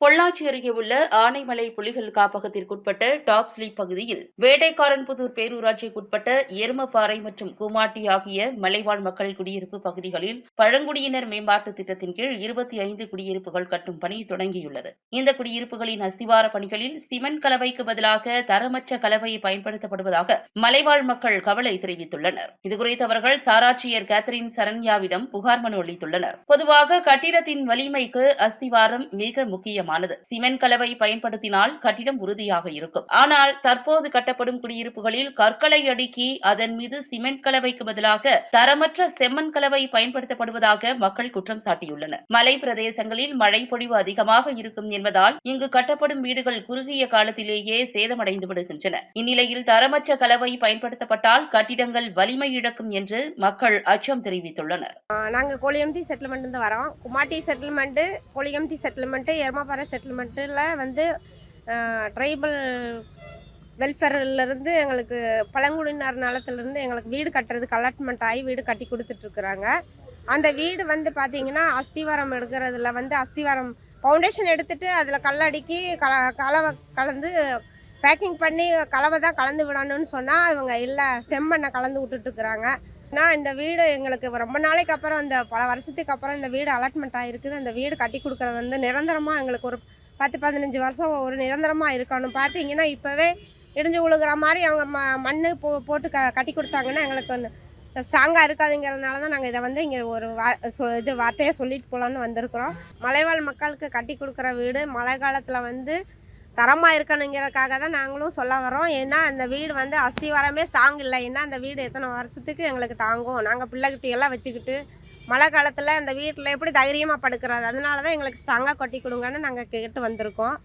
பொள்ளாச்சி அருகே உள்ள ஆனைமலை புலிகள் காப்பகத்திற்குட்பட்ட டாப் ஸ்லீப் பகுதியில் வேட்டைக்காரன்புதூர் பேரூராட்சிக்குட்பட்ட எருமப்பாறை மற்றும் கூமாட்டி ஆகிய மலைவாழ் மக்கள் குடியிருப்பு பகுதிகளில் பழங்குடியினர் மேம்பாட்டு திட்டத்தின் கீழ் இருபத்தி ஐந்து குடியிருப்புகள் கட்டும் பணி தொடங்கியுள்ளது. இந்த குடியிருப்புகளின் அஸ்திவார பணிகளில் சிமெண்ட் கலவைக்கு பதிலாக தரமற்ற கலவை பயன்படுத்தப்படுவதாக மலைவாழ் மக்கள் கவலை தெரிவித்துள்ளனர். இதுகுறித்து அவர்கள் சாராட்சியர் கேத்தரின் சரண்யாவிடம் புகார் மனு அளித்துள்ளனர். பொதுவாக கட்டிடத்தின் வலிமைக்கு அஸ்திவாரம் மிக முக்கியம் முக்கியமானது சிமெண்ட் கலவை பயன்படுத்தினால் கட்டிடம் உறுதியாக இருக்கும். ஆனால் தற்போது கட்டப்படும் குடியிருப்புகளில் கற்களை அடுக்கி அதன் மீது சிமெண்ட் கலவைக்கு பதிலாக தரமற்ற செம்மண் கலவை பயன்படுத்தப்படுவதாக மக்கள் குற்றம் சாட்டியுள்ளனர். மலை பிரதேசங்களில் மழை பொழிவு அதிகமாக இருக்கும் என்பதால் இங்கு கட்டப்படும் வீடுகள் குறுகிய காலத்திலேயே சேதமடைந்து விடுகின்றன. இந்நிலையில் தரமற்ற கலவை பயன்படுத்தப்பட்டால் கட்டிடங்கள் வலிமை இழக்கும் என்று மக்கள் அச்சம் தெரிவித்துள்ளனர். நாங்கள் கோழியம்பதி செட்டில்மெண்ட்லேருந்து வரோம். Kumatti settlement settlement settlement settlement Erumapparai செட்டில்மெண்ட்டில் வந்து ட்ரைபல் வெல்ஃபேர்லேருந்து எங்களுக்கு பழங்குடியினர் நலத்துலேருந்து எங்களுக்கு வீடு கட்டுறதுக்கு அலாட்மெண்ட் ஆகி வீடு கட்டி கொடுத்துட்ருக்குறாங்க. அந்த வீடு வந்து பார்த்திங்கன்னா அஸ்திவாரம் எடுக்கிறதுல வந்து அஸ்திவாரம் ஃபவுண்டேஷன் எடுத்துகிட்டு அதில் கல்லடிக்கி கல கலவை கலந்து பேக்கிங் பண்ணி கலவை தான் கலந்து விடணும்னு சொன்னால் இவங்க இல்லை செம்மண்ணை கலந்து விட்டுட்ருக்குறாங்க. ஆனால் இந்த வீடு எங்களுக்கு ரொம்ப நாளைக்கு அப்புறம் இந்த பல வருஷத்துக்கு அப்புறம் இந்த வீடு அலாட்மெண்ட் ஆகிருக்குது அந்த வீடு கட்டி கொடுக்குறது வந்து நிரந்தரமாக எங்களுக்கு ஒரு பத்து பதினஞ்சு வருஷம் ஒரு நிரந்தரமாக இருக்கணும். பார்த்தீங்கன்னா இப்போவே இடிஞ்சு விழுகிற மாதிரி அவங்க ம மண் போ போட்டு க கட்டி கொடுத்தாங்கன்னா எங்களுக்கு ஸ்ட்ராங்காக இருக்காதுங்கிறதுனால தான் நாங்கள் இதை வந்து இங்கே ஒரு வா சொ இது வார்த்தையை சொல்லிட்டு போகலான்னு வந்திருக்கிறோம். மலைவாழ் மக்களுக்கு கட்டி கொடுக்குற வீடு மழை காலத்தில் வந்து தரமாக இருக்கணுங்கிறக்காக தான் நாங்களும் சொல்ல வரோம். ஏன்னா அந்த வீடு வந்து அஸ்திவாரமே ஸ்ட்ராங் இல்லை. ஏன்னா அந்த வீடு எத்தனை வருஷத்துக்கு எங்களுக்கு தாங்கும். நாங்கள் பிள்ளைகிட்ட எல்லாம் வச்சுக்கிட்டு மழை காலத்தில் அந்த வீட்டில் எப்படி தைரியமாக படுக்கிறது? அதனால தான் எங்களுக்கு ஸ்ட்ராங்காக கொட்டி கொடுங்கன்னு நாங்கள் கேட்டு வந்திருக்கோம்.